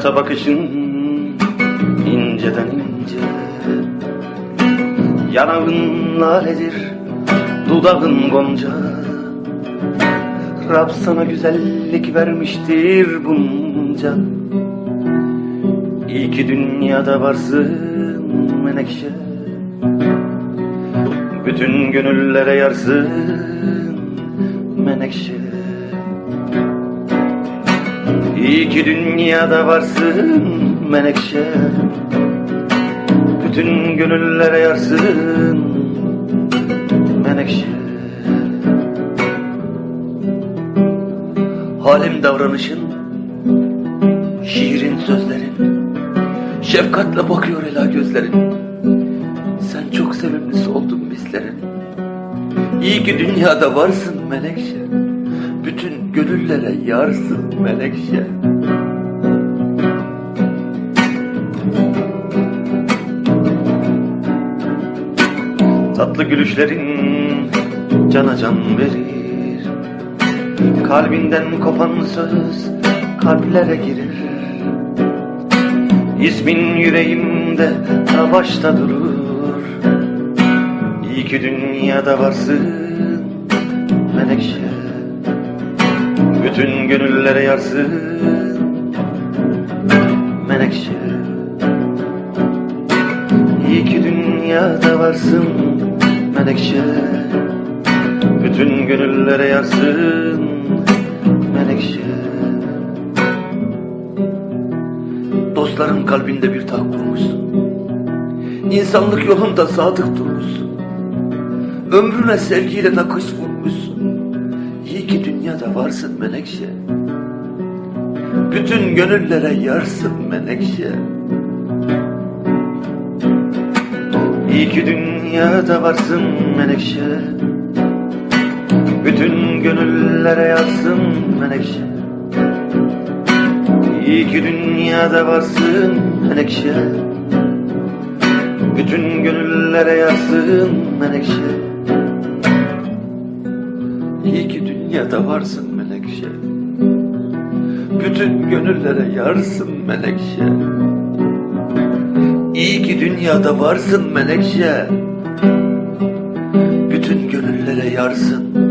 Hayata bakışın inceden ince. Yanağın laledir, dudağın gonca? Rab sana güzellik vermiştir bunca. İyi ki dünyada varsın menekşe. Bütün gönüllere yarsın menekşe İyi ki dünyada varsın menekşe. Bütün gönüllere yarsın menekşe. Halim davranışın Şiirin sözlerin Şefkatle bakıyor ela gözlerin. Sen çok sevimlisi oldun bizlerin. İyi ki dünyada varsın menekşe gönüllere yarsın menekşe. Tatlı gülüşlerin cana can verir. Kalbinden kopan söz kalplere girir İsmin yüreğimde ta başta durur. İyi ki dünyada varsın menekşe Bütün gönüllere yarsın menekşe. İyi ki dünyada varsın menekşe. Bütün gönüllere yarsın menekşe. Dostların kalbinde bir taht kurmuşsun. İnsanlık yolunda sadık durmuşsun. Ömrüne sevgiyle nakış vurmuşsun İyi ki dünyada varsın menekşe. Bütün gönüllere yarsın menekşe. İyi ki dünyada varsın menekşe. Bütün gönüllere yarsın menekşe. İyi ki dünyada varsın menekşe. Bütün gönüllere yarsın menekşe. İyi ki dünyada varsın menekşe Bütün gönüllere yarsın menekşe İyi ki dünyada varsın menekşe Bütün gönüllere yarsın